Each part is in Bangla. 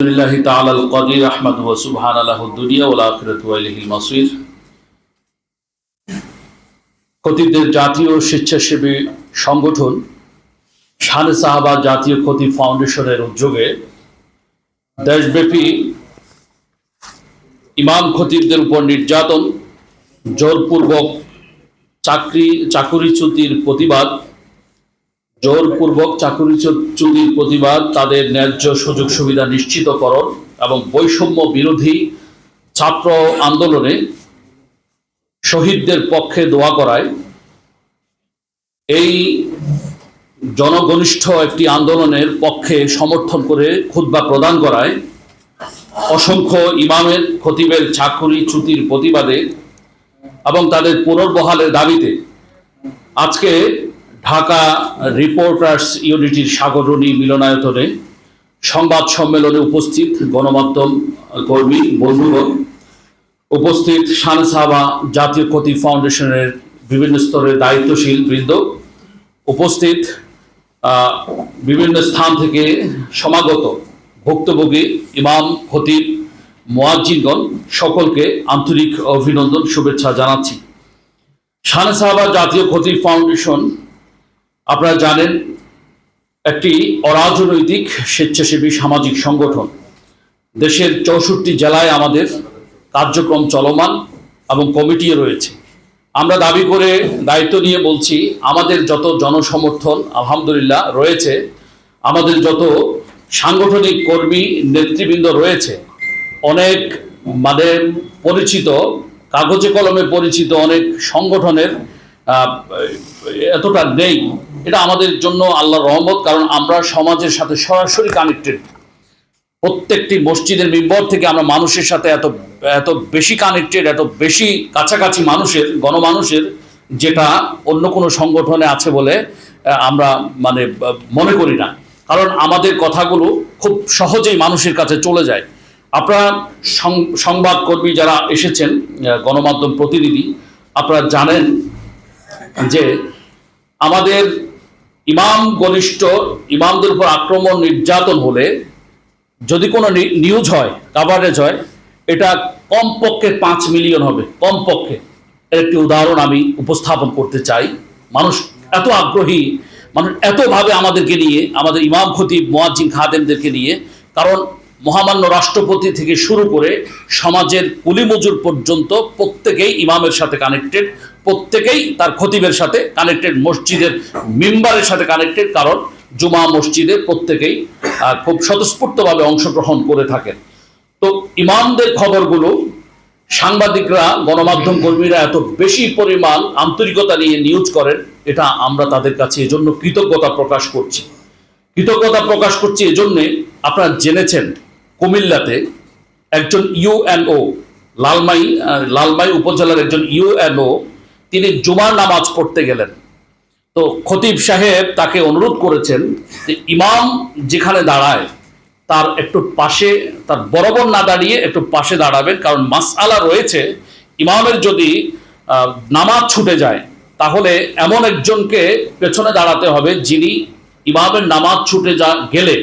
আলহামদুলিল্লাহ তাআলা আল কাদির আহমদ ওয়া সুবহানাল্লাহু দুনিয়া ওয়াল আখিরাতু ওয়া ইলাইহিল মাসির। খতিবদের জাতীয় স্বেচ্ছাসেবী সংগঠন শানে সাহাবা জাতীয় খতিব ফাউন্ডেশনের উদ্যোগে দেশব্যাপী ইমাম খতিবদের উপর নির্যাতন, জোরপূর্বক চাকরি চাকরিচ্যুতির প্রতিবাদ জোরপূর্বক চাকুরিচ্যুতির প্রতিবাদ, তাদের ন্যায্য সুযোগ সুবিধা নিশ্চিতকরণ এবং বৈষম্য বিরোধী ছাত্র আন্দোলনে শহীদদের পক্ষে দোয়া করায়। এই জনঘনিষ্ঠ একটি আন্দোলনের পক্ষে সমর্থন করে খুদ্া প্রদান করায়। অসংখ্য ইমামের খতিবের চাকুরিচ্যুতির প্রতিবাদে এবং তাদের পুনর্বহালের দাবিতে আজকে ঢাকা রিপোর্টার্স ইউনিটির সাগরণী মিলনায়তনে সংবাদ সম্মেলনে উপস্থিত গণমাধ্যম কর্মী, বন্ধুগণ, উপস্থিত শান সাহাবা জাতীয় ক্ষতি ফাউন্ডেশনের বিভিন্ন স্তরের দায়িত্বশীল বৃন্দ, উপস্থিত বিভিন্ন স্থান থেকে সমাগত ভুক্তভোগী, ইমাম, খতিব, মোয়াজ্জিনগণ, সকলকে আন্তরিক অভিনন্দন, শুভেচ্ছা জানাচ্ছি। শানে সাহাবা জাতীয় ক্ষতি ফাউন্ডেশন আপনারা জানেন, একটি অরাজনৈতিক স্বেচ্ছাসেবী সামাজিক সংগঠন। দেশের চৌষট্টি জেলায় আমাদের কার্যক্রম চলমান এবং কমিটিও রয়েছে। আমরা দাবি করে দায়িত্ব নিয়ে বলছি, আমাদের যত জনসমর্থন আলহামদুলিল্লাহ রয়েছে, আমাদের যত সাংগঠনিক কর্মী, নেতৃবৃন্দ রয়েছে, অনেক মানে পরিচিত, কাগজে কলমে পরিচিত অনেক সংগঠনের এতটা নেই। এটা আমাদের জন্য আল্লাহর রহমত, কারণ আমরা সমাজের সাথে সরাসরি কানেক্টেড প্রত্যেকটি মসজিদের মেম্বর থেকে আমরা মানুষের সাথে এত এত বেশি কানেক্টেড এত বেশি কাছাকাছি মানুষের, গণমানুষের, যেটা অন্য কোনো সংগঠনে আছে বলে আমরা মানে মনে করি না। কারণ আমাদের কথাগুলো খুব সহজেই মানুষের কাছে চলে যায়। আপনারা সংবাদকর্মী যারা এসেছেন গণমাধ্যম প্রতিনিধি, আপনারা জানেন যে আমাদের ইমাম ঘনিষ্ঠ ইমামদের উপর আক্রমণ, নির্যাতন হলে যদি কোনো নিউজ হয় কাভারেজ হয়, এটা কমপক্ষে পাঁচ মিলিয়ন হবে, কমপক্ষে। এর একটি উদাহরণ আমি উপস্থাপন করতে চাই। মানুষ এত আগ্রহী, মানুষ এতভাবে আমাদেরকে নিয়ে, আমাদের ইমাম খতিব, মোয়াজ্জিন খাদেমদেরকে নিয়ে, কারণ মহামান্য রাষ্ট্রপতি থেকে শুরু করে সমাজের কুলিমজুর পর্যন্ত প্রত্যেকেই ইমামের সাথে কানেক্টেড প্রত্যেকেই তার খতিবের সাথে কানেক্টেড মসজিদের মেম্বারের সাথে কানেক্টেড কারণ জুমা মসজিদে প্রত্যেকেই খুব স্বতঃস্ফূর্তভাবে অংশগ্রহণ করে থাকেন। তো ইমামদের খবরগুলো সাংবাদিকরা, গণমাধ্যম কর্মীরা এত বেশি পরিমাণ আন্তরিকতা নিয়ে নিউজ করেন, এটা আমরা তাদের কাছে এজন্য কৃতজ্ঞতা প্রকাশ করছি। কৃতজ্ঞতা প্রকাশ করছি এজন্যে আপনারা জেনেছেন, কুমিল্লাতে একজন ইউএনও লালমাই লালমাই উপজেলার একজন ইউএনও তিনি জুমার নামাজ পড়তে গেলেন। তো খতিব সাহেব তাকে অনুরোধ করেছেন যে ইমাম যেখানে দাঁড়ায়, তার একটু পাশে, তার বরাবর না দাঁড়িয়ে একটু পাশে দাঁড়াবেন, কারণ মাসআলা রয়েছে। ইমামের যদি নামাজ ছুটে যায়, তাহলে এমন একজনকে পেছনে দাঁড়াতে হবে যিনি ইমামের নামাজ ছুটে যা, গেলে।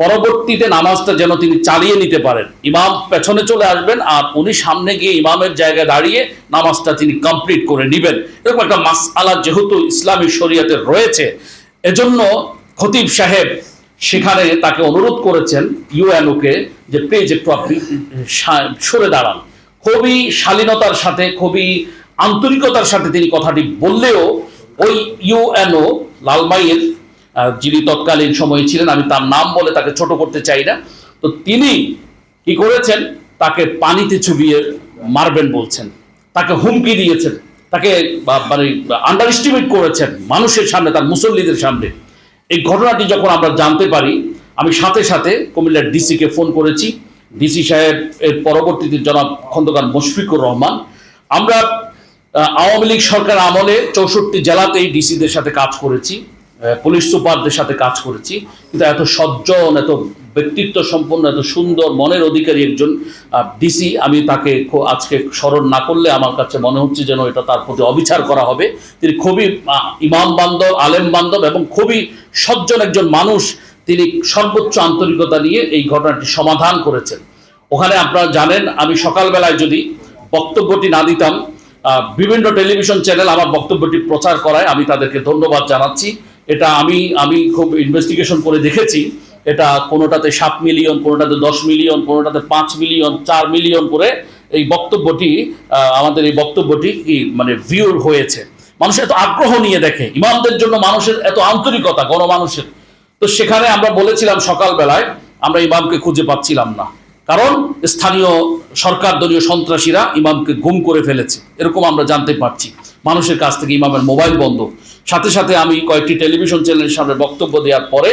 পরবর্তীতে নামাজটা যেন তিনি চালিয়ে নিতে পারেন। ইমাম পেছনে চলে আসবেন আর উনি সামনে গিয়ে ইমামের জায়গায় দাঁড়িয়ে নামাজটা তিনি কমপ্লিট করে নেবেন। এরকম একটা মাস আলা যেহেতু ইসলামী শরিয়াতে রয়েছে, এজন্য খতিব সাহেব সেখানে তাকে অনুরোধ করেছেন ইউএনওকে যে, প্লিজ একটু আপনি সরে দাঁড়ান। খুবই শালীনতার সাথে, খুবই আন্তরিকতার সাথে তিনি কথাটি বললেও ওই ইউএনও লালমাইয়ের যিনি তৎকালীন সময়ে ছিলেন, আমি তার নাম বলে তাকে ছোট করতে চাই না। তো তিনি কি করেছেন? তাকে পানিতে চুবিয়ে মারবেন বলছেন। তাকে হুমকি দিয়েছেন। তাকে মানে আন্ডার এস্টিমেট করেছেন মানুষের সামনে, তার মুসল্লিদের সামনে। এই ঘটনাটি যখন আমরা জানতে পারি, আমি সাথে সাথে কুমিল্লার ডিসিকে ফোন করেছি। ডিসি সাহেব, এর পরবর্তীতে জনাব খন্দকার মুশফিকুর রহমান। আমরা আওয়ামী লীগ সরকার আমলে চৌষট্টি জেলাতেই ডিসিদের সাথে কাজ করেছি। পুলিশ সুপারদের সাথে কাজ করেছি। কিন্তু এত সজ্জন, এত ব্যক্তিত্ব সম্পন্ন, এত সুন্দর মনের অধিকারী একজন ডিসি আমি তাকে আজকে স্মরণ না করলে আমার কাছে মনে হচ্ছে যেন এটা তার প্রতি অবিচার করা হবে। তিনি খুবই ইমাম বান্ধব, আলেম বান্ধব এবং খুবই সজ্জন একজন মানুষ। তিনি সর্বোচ্চ আন্তরিকতা নিয়ে এই ঘটনাটি সমাধান করেছেন। ওখানে আপনারা জানেন, আমি সকালবেলায় যদি বক্তব্যটি না দিতাম বিভিন্ন টেলিভিশন চ্যানেল আমার বক্তব্যটি প্রচার করায় আমি তাদেরকে ধন্যবাদ জানাচ্ছি। এটা আমি আমি খুব ইনভেস্টিগেশন করে দেখেছি। এটা কোনোটাতে সাত মিলিয়ন কোনোটাতে দশ মিলিয়ন কোনোটাতে পাঁচ মিলিয়ন চার মিলিয়ন করে এই বক্তব্যটি আমাদের এই বক্তব্যটি কি মানে ভিউ হয়েছে। মানুষের এত আগ্রহ নিয়ে দেখে, ইমামদের জন্য মানুষের এত আন্তরিকতা, গণমানুষের। তো সেখানে আমরা বলেছিলাম সকালবেলায়, আমরা ইমামকে খুঁজে পাচ্ছিলাম না। কারণ স্থানীয় সরকার, দলীয় সন্ত্রাসীরা ইমামকে গুম করে ফেলেছে। এরকম আমরা জানতে পারছি। মানুষের কাছ থেকে ইমামের মোবাইল বন্ধ। সাথে সাথে আমি কয়েকটি টেলিভিশন চ্যানেলের সামনে বক্তব্য দেওয়ার পরে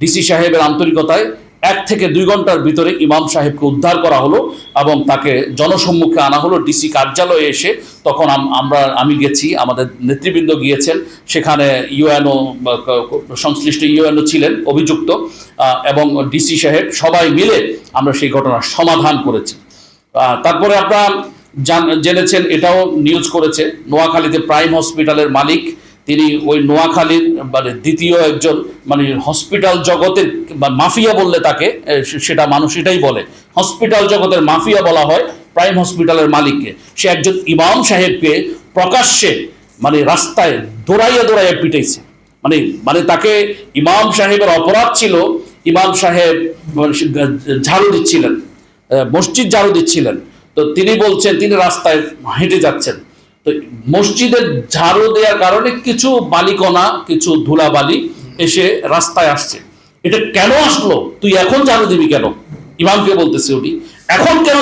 ডিসি সাহেবের আন্তরিকতায় এক থেকে দুই ঘণ্টার ভিতরে ইমাম সাহেবকে উদ্ধার করা হলো এবং তাকে জনসম্মুখে আনা হলো। ডিসি কার্যালয়ে এসে তখন আমরা, আমি গেছি, আমাদের নেতৃবৃন্দ গিয়েছেন। সেখানে ইউএনও সংশ্লিষ্ট ইউএনও ছিলেন, অভিযুক্ত। এবং ডিসি সাহেব সবাই মিলে আমরা সেই ঘটনার সমাধান করেছি। তারপরে আপনারা জেনেছেন, এটাও নিউজ করেছে। নোয়াখালীতে প্রাইম হসপিটালের মালিক। তিনি ওই নোয়াখালীর মানে দ্বিতীয় একজন মানে হসপিটাল জগতের মাফিয়া বললে তাকে সেটা মানুষ এটাই বলে। হসপিটাল জগতের মাফিয়া বলা হয় প্রাইম হসপিটালের মালিককে। সে একজন ইমাম সাহেবকে প্রকাশ্যে মানে রাস্তায় দৌড়াইয়া দৌড়াইয়া পিটাইছে। মানে মানে তাকে ইমাম সাহেবের অপরাধ ছিল, ইমাম সাহেব মানে ঝাড়ু দিচ্ছিলেন মসজিদ ঝাড়ু দিচ্ছিলেন। তো তিনি বলছেন, তিনি রাস্তায় হেঁটে যাচ্ছেন। তো মসজিদের ঝাড়ু দেওয়ার কারণে কিছু বালিকণা, কিছু ধুলাবালি এসে রাস্তায় আসছে। এটা কেন আসলো? তুই এখন ঝাড়ু দিবি কেন? ইমামকে বলতেছি উনি। এখন কেন